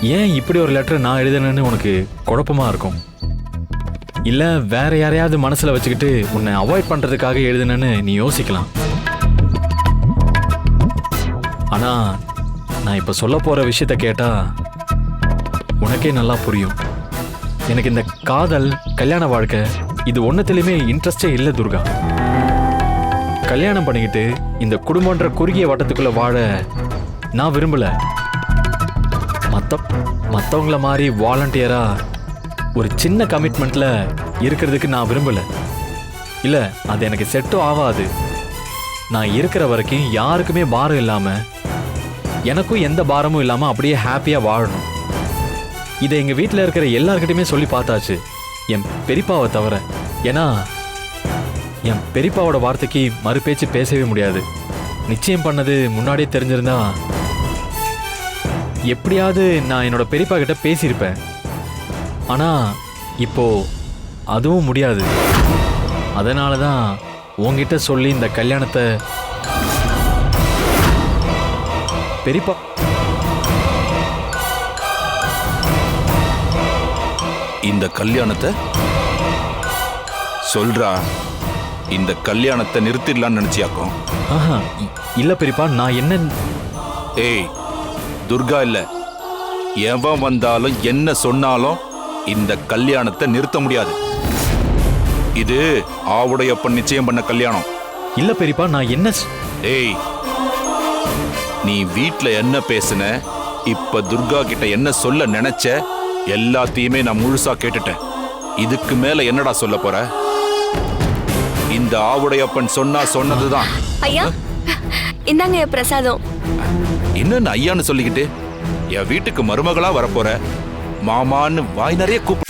ஏன் இப்படி ஒரு லெட்டர் நான் எழுதுனேன்னு உனக்கு குழப்பமா இருக்கும்? இல்லை வேற யாரையாவது மனசில் வச்சுக்கிட்டு உன்னை அவாய்ட் பண்ணுறதுக்காக எழுதுனேன்னு நீ யோசிக்கலாம். ஆனால் நான் இப்போ சொல்ல போகிற விஷயத்த கேட்டால் உனக்கே நல்லா புரியும். எனக்கு இந்த காதல் கல்யாண வாழ்க்கை இது ஒன்னத்திலுமே இன்ட்ரெஸ்டே இல்லை துர்கா. கல்யாணம் பண்ணிக்கிட்டு இந்த குடும்பன்ற குறுகிய வட்டத்துக்குள்ளே வாழ நான் விரும்பலை. மத்த மற்றவங்கள மாதிரி வாலண்டியராக ஒரு சின்ன கமிட்மெண்ட்டில் இருக்கிறதுக்கு நான் விரும்பல. இல்லை அது எனக்கு செட்டும் ஆகாது நான் இருக்கிற வரைக்கும் யாருக்குமே பாரம் இல்லாமல் எனக்கும் எந்த பாரமும் இல்லாமல் அப்படியே ஹாப்பியாக வாழணும். இதை எங்கள் வீட்டில் இருக்கிற எல்லாருக்கிட்டையுமே சொல்லி பார்த்தாச்சு. என் பெரியப்பாவை தவிர. ஏன்னா என் பெரியப்பாவோட வார்த்தைக்கு மறுபேச்சு பேசவே முடியாது. நிச்சயம் பண்ணது முன்னாடியே தெரிஞ்சிருந்தா எப்படியாவது நான் என்னோட பெரியப்பா கிட்ட பேசியிருப்பேன். ஆனா இப்போ அதுவும் முடியாது. அதனால தான் உன்கிட்ட சொல்லி இந்த கல்யாணத்தை பெரியப்பா இந்த கல்யாணத்தை சொல்றா இந்த கல்யாணத்தை நிறுத்திடலாம்னு நினைச்சியாக்கும். ஆஹா இ- இல்ல பெரியப்பா நான் என்ன ஏய் துர்கா இல்ல. எவன் வந்தாலும் என்ன சொன்னாலும் இந்த கல்யாணத்தை நிறுத்த முடியாது. இது ஆவுடையப்பன் நிச்சயம் பண்ண கல்யாணம். இல்ல பெரியப்பா நான் என்ன சொ- ஏய் நீ வீட்ல என்ன பேசுன? இப்ப துர்கா கிட்ட என்ன சொல்ல நினைச்ச? எல்லாத்தையுமே நான் முழுசா கேட்டுட்டேன். இதுக்கு மேல என்னடா சொல்ல போற? இந்த ஆவுடையப்பன் சொன்னா சொன்னதுதான். ஐயா இந்தாங்க என் பிரசாதம். என்னன்னு ஐயான்னு சொல்லிக்கிட்டு என் வீட்டுக்கு மருமகளா வரப்போற மாமான்னு வாய் நிறைய கூப்பிடு